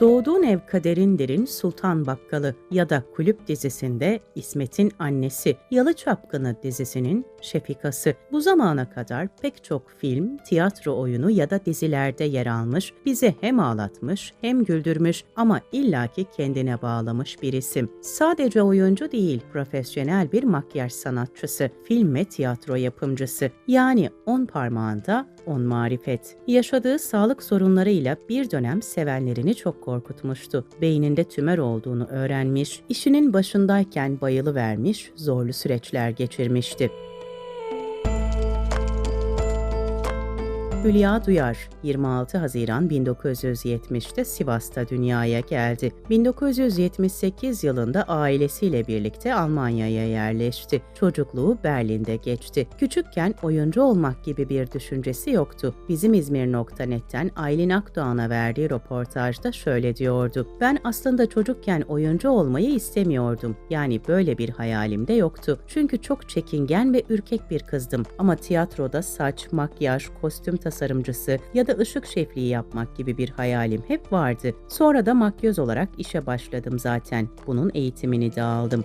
Doğduğun ev kaderindir'in Sultan Bakkalı ya da Kulüp dizisinde İsmet'in annesi, Yalı Çapkını dizisinin Şefikası. Bu zamana kadar pek çok film, tiyatro oyunu ya da dizilerde yer almış, bizi hem ağlatmış hem güldürmüş ama illaki kendine bağlamış bir isim. Sadece oyuncu değil, profesyonel bir makyaj sanatçısı, film ve tiyatro yapımcısı. Yani on parmağında on marifet. Yaşadığı sağlık sorunlarıyla bir dönem sevenlerini çok korkutmuştu. Beyninde tümör olduğunu öğrenmiş, işinin başındayken bayılı vermiş, zorlu süreçler geçirmişti. Hülya Duyar 26 Haziran 1970'te Sivas'ta dünyaya geldi. 1978 yılında ailesiyle birlikte Almanya'ya yerleşti. Çocukluğu Berlin'de geçti. Küçükken oyuncu olmak gibi bir düşüncesi yoktu. Bizim İzmir.net'ten Aylin Akdoğan'a verdiği röportajda şöyle diyordu. Ben aslında çocukken oyuncu olmayı istemiyordum. Yani böyle bir hayalim de yoktu. Çünkü çok çekingen ve ürkek bir kızdım. Ama tiyatroda saç, makyaj, kostüm tasarımcısı ya da ışık şefliği yapmak gibi bir hayalim hep vardı. Sonra da makyöz olarak işe başladım zaten. Bunun eğitimini de aldım.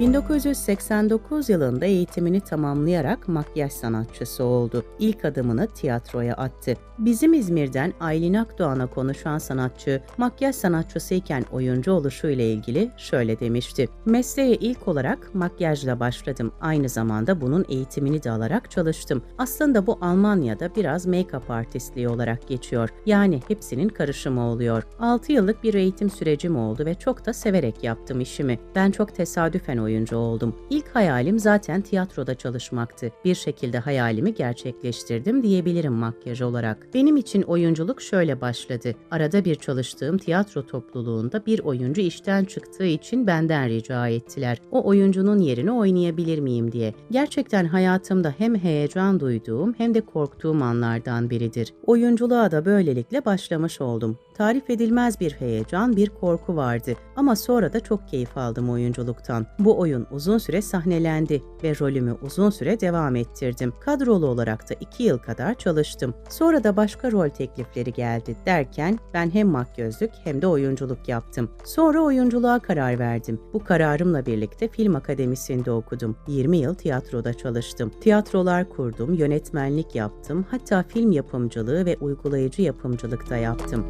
1989 yılında eğitimini tamamlayarak makyaj sanatçısı oldu. İlk adımını tiyatroya attı. Bizim İzmir'den Aylin Akdoğan'a konuşan sanatçı, makyaj sanatçısıyken oyuncu oluşu ile ilgili şöyle demişti. Mesleğe ilk olarak makyajla başladım. Aynı zamanda bunun eğitimini de alarak çalıştım. Aslında bu Almanya'da biraz make-up artistliği olarak geçiyor. Yani hepsinin karışımı oluyor. 6 yıllık bir eğitim sürecim oldu ve çok da severek yaptım işimi. Ben çok tesadüfen oyuncu oldum. İlk hayalim zaten tiyatroda çalışmaktı. Bir şekilde hayalimi gerçekleştirdim diyebilirim makyaj olarak. Benim için oyunculuk şöyle başladı. Arada bir çalıştığım tiyatro topluluğunda bir oyuncu işten çıktığı için benden rica ettiler. O oyuncunun yerini oynayabilir miyim diye. Gerçekten hayatımda hem heyecan duyduğum hem de korktuğum anlardan biridir. Oyunculuğa da böylelikle başlamış oldum. Tarif edilmez bir heyecan, bir korku vardı ama sonra da çok keyif aldım oyunculuktan. Bu oyun uzun süre sahnelendi ve rolümü uzun süre devam ettirdim. Kadrolu olarak da iki yıl kadar çalıştım. Sonra da başka rol teklifleri geldi derken ben hem makyözlük hem de oyunculuk yaptım. Sonra oyunculuğa karar verdim. Bu kararımla birlikte film akademisinde okudum. 20 yıl tiyatroda çalıştım. Tiyatrolar kurdum, yönetmenlik yaptım, hatta film yapımcılığı ve uygulayıcı yapımcılık da yaptım.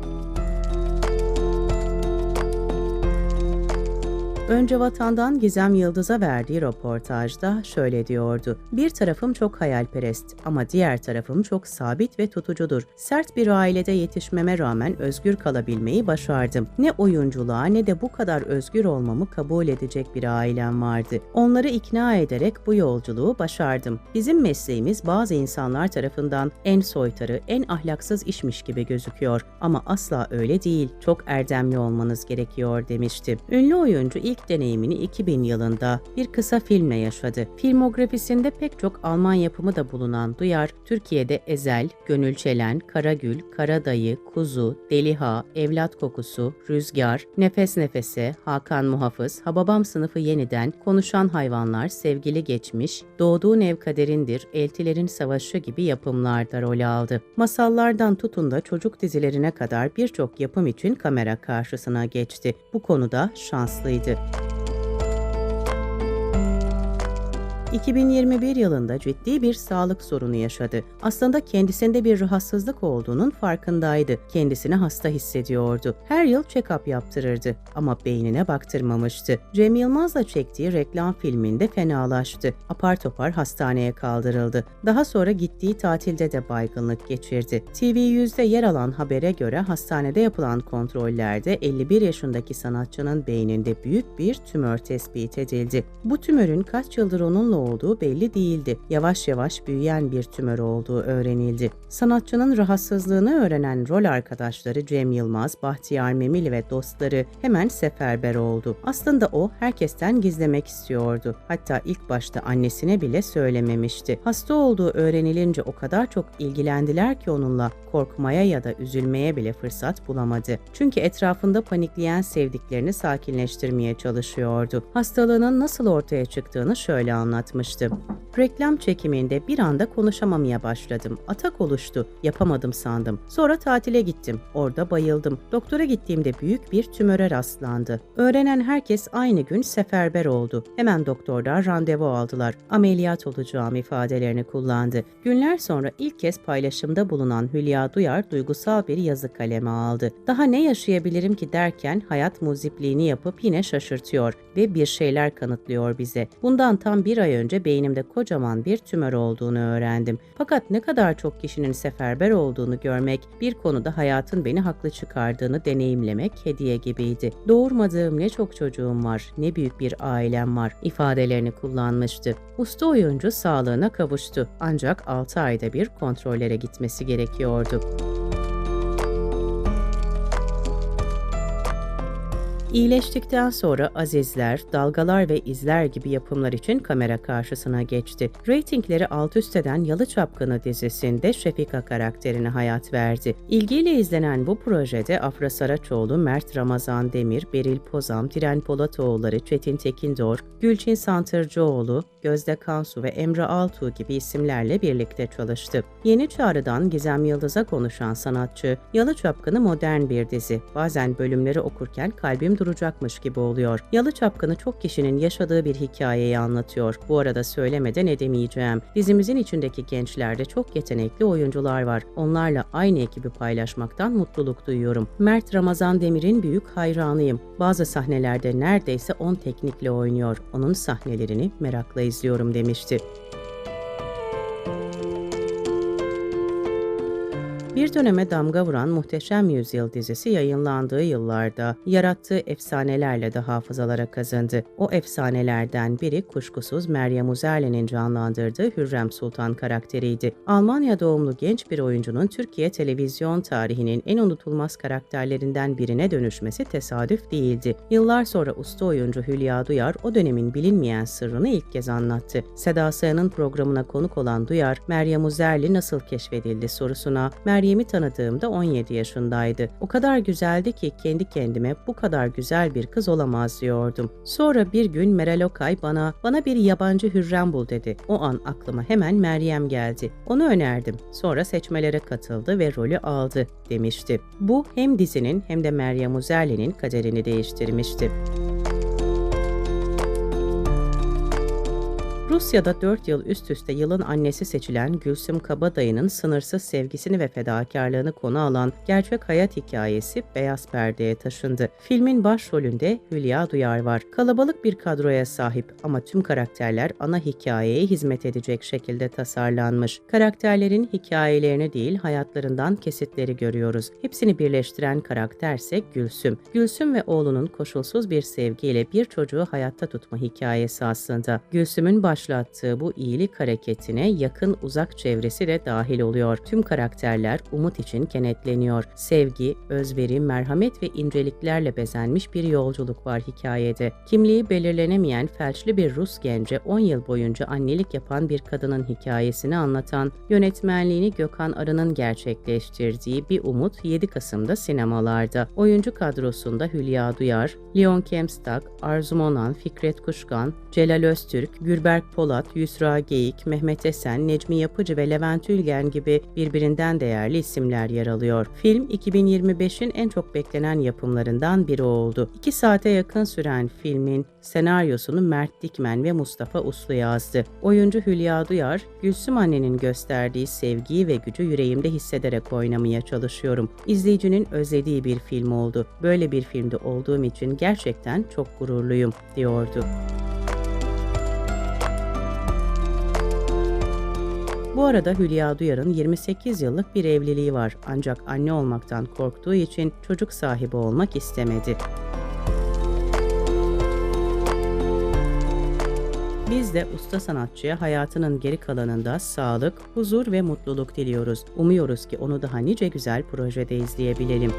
Önce Vatan'dan Gizem Yıldız'a verdiği röportajda şöyle diyordu. Bir tarafım çok hayalperest ama diğer tarafım çok sabit ve tutucudur. Sert bir ailede yetişmeme rağmen özgür kalabilmeyi başardım. Ne oyunculuğa ne de bu kadar özgür olmamı kabul edecek bir ailem vardı. Onları ikna ederek bu yolculuğu başardım. Bizim mesleğimiz bazı insanlar tarafından en soytarı, en ahlaksız işmiş gibi gözüküyor ama asla öyle değil. Çok erdemli olmanız gerekiyor demişti. Ünlü oyuncu ilk ilk deneyimini 2000 yılında bir kısa filmle yaşadı. Filmografisinde pek çok Alman yapımı da bulunan Duyar, Türkiye'de Ezel, Gönül Çelen, Karagül, Karadayı, Kuzu, Deliha, Evlat Kokusu, Rüzgar, Nefes Nefese, Hakan Muhafız, Hababam Sınıfı Yeniden, Konuşan Hayvanlar, Sevgili Geçmiş, Doğduğun Ev Kaderindir, Eltilerin Savaşı gibi yapımlarda rol aldı. Masallardan tutun da çocuk dizilerine kadar birçok yapım için kamera karşısına geçti. Bu konuda şanslıydı. Bye. 2021 yılında ciddi bir sağlık sorunu yaşadı. Aslında kendisinde bir rahatsızlık olduğunun farkındaydı. Kendisini hasta hissediyordu. Her yıl check-up yaptırırdı ama beynine baktırmamıştı. Cem Yılmaz'la çektiği reklam filminde fenalaştı. Apar topar hastaneye kaldırıldı. Daha sonra gittiği tatilde de baygınlık geçirdi. TV100'de yer alan habere göre hastanede yapılan kontrollerde 51 yaşındaki sanatçının beyninde büyük bir tümör tespit edildi. Bu tümörün kaç yıldır onunla olduğu belli değildi. Yavaş yavaş büyüyen bir tümör olduğu öğrenildi. Sanatçının rahatsızlığını öğrenen rol arkadaşları Cem Yılmaz, Bahtiyar Memili ve dostları hemen seferber oldu. Aslında o herkesten gizlemek istiyordu. Hatta ilk başta annesine bile söylememişti. Hasta olduğu öğrenilince o kadar çok ilgilendiler ki onunla korkmaya ya da üzülmeye bile fırsat bulamadı. Çünkü etrafında panikleyen sevdiklerini sakinleştirmeye çalışıyordu. Hastalığının nasıl ortaya çıktığını şöyle anlatmıştı atmıştı. Reklam çekiminde bir anda konuşamamaya başladım. Atak oluştu. Yapamadım sandım. Sonra tatile gittim. Orada bayıldım. Doktora gittiğimde büyük bir tümöre rastlandı. Öğrenen herkes aynı gün seferber oldu. Hemen doktorlar randevu aldılar. Ameliyat olacağım ifadelerini kullandı. Günler sonra ilk kez paylaşımda bulunan Hülya Duyar duygusal bir yazı kaleme aldı. Daha ne yaşayabilirim ki derken hayat muzipliğini yapıp yine şaşırtıyor ve bir şeyler kanıtlıyor bize. Bundan tam bir ay önce beynimde kocaman bir tümör olduğunu öğrendim. Fakat ne kadar çok kişinin seferber olduğunu görmek, bir konuda hayatın beni haklı çıkardığını deneyimlemek hediye gibiydi. Doğurmadığım ne çok çocuğum var, ne büyük bir ailem var ifadelerini kullanmıştı. Usta oyuncu sağlığına kavuştu ancak 6 ayda bir kontrollere gitmesi gerekiyordu. İyileştikten sonra Azizler, Dalgalar ve İzler gibi yapımlar için kamera karşısına geçti. Ratingleri alt üst eden Yalı Çapkını dizisinde Şefika karakterine hayat verdi. İlgiyle izlenen bu projede Afra Saraçoğlu, Mert Ramazan Demir, Beril Pozam, Diren Polatoğulları, Çetin Tekindor, Gülçin Santırcıoğlu, Gözde Kansu ve Emre Altuğ gibi isimlerle birlikte çalıştı. Yeni Çağrı'dan Gizem Yıldız'a konuşan sanatçı, Yalı Çapkını modern bir dizi. Bazen bölümleri okurken kalbim duracakmış gibi oluyor. Yalı Çapkını çok kişinin yaşadığı bir hikayeyi anlatıyor. Bu arada söylemeden edemeyeceğim. Dizimizin içindeki gençlerde çok yetenekli oyuncular var. Onlarla aynı ekibi paylaşmaktan mutluluk duyuyorum. Mert Ramazan Demir'in büyük hayranıyım. Bazı sahnelerde neredeyse 10 teknikle oynuyor. Onun sahnelerini merakla izliyorum demişti. Bir döneme damga vuran Muhteşem Yüzyıl dizisi yayınlandığı yıllarda yarattığı efsanelerle de hafızalara kazındı. O efsanelerden biri kuşkusuz Meryem Uzerli'nin canlandırdığı Hürrem Sultan karakteriydi. Almanya doğumlu genç bir oyuncunun Türkiye televizyon tarihinin en unutulmaz karakterlerinden birine dönüşmesi tesadüf değildi. Yıllar sonra usta oyuncu Hülya Duyar o dönemin bilinmeyen sırrını ilk kez anlattı. Seda Sayan'ın programına konuk olan Duyar, Meryem Uzerli nasıl keşfedildi sorusuna Meryem'i tanıdığımda 17 yaşındaydı. O kadar güzeldi ki kendi kendime bu kadar güzel bir kız olamaz diyordum. Sonra bir gün Meral Okay bana, bana bir yabancı Hürrem bul dedi. O an aklıma hemen Meryem geldi. Onu önerdim. Sonra seçmelere katıldı ve rolü aldı demişti. Bu hem dizinin hem de Meryem Uzerli'nin kaderini değiştirmişti. Rusya'da 4 yıl üst üste yılın annesi seçilen Gülsüm Kabadayı'nın sınırsız sevgisini ve fedakarlığını konu alan gerçek hayat hikayesi beyaz perdeye taşındı. Filmin başrolünde Hülya Duyar var. Kalabalık bir kadroya sahip ama tüm karakterler ana hikayeye hizmet edecek şekilde tasarlanmış. Karakterlerin hikayelerini değil hayatlarından kesitleri görüyoruz. Hepsini birleştiren karakterse Gülsüm. Gülsüm ve oğlunun koşulsuz bir sevgiyle bir çocuğu hayatta tutma hikayesi aslında. Gülsüm'ün baş başlattığı bu iyilik hareketine yakın uzak çevresi de dahil oluyor. Tüm karakterler umut için kenetleniyor. Sevgi, özveri, merhamet ve inceliklerle bezenmiş bir yolculuk var hikayede. Kimliği belirlenemeyen felçli bir Rus gence 10 yıl boyunca annelik yapan bir kadının hikayesini anlatan, yönetmenliğini Gökhan Arı'nın gerçekleştirdiği Bir Umut 7 Kasım'da sinemalarda. Oyuncu kadrosunda Hülya Duyar, Leon Kempstak, Arzu Monan, Fikret Kuşkan, Celal Öztürk, Gürberk Polat, Yusra Geyik, Mehmet Esen, Necmi Yapıcı ve Levent Ülgen gibi birbirinden değerli isimler yer alıyor. Film 2025'in en çok beklenen yapımlarından biri oldu. 2 saate yakın süren filmin senaryosunu Mert Dikmen ve Mustafa Uslu yazdı. Oyuncu Hülya Duyar, Gülsüm annenin gösterdiği sevgiyi ve gücü yüreğimde hissederek oynamaya çalışıyorum. İzleyicinin özlediği bir film oldu. Böyle bir filmde olduğum için gerçekten çok gururluyum, diyordu. Bu arada Hülya Duyar'ın 28 yıllık bir evliliği var ancak anne olmaktan korktuğu için çocuk sahibi olmak istemedi. Biz de usta sanatçıya hayatının geri kalanında sağlık, huzur ve mutluluk diliyoruz. Umuyoruz ki onu daha nice güzel projede izleyebilelim.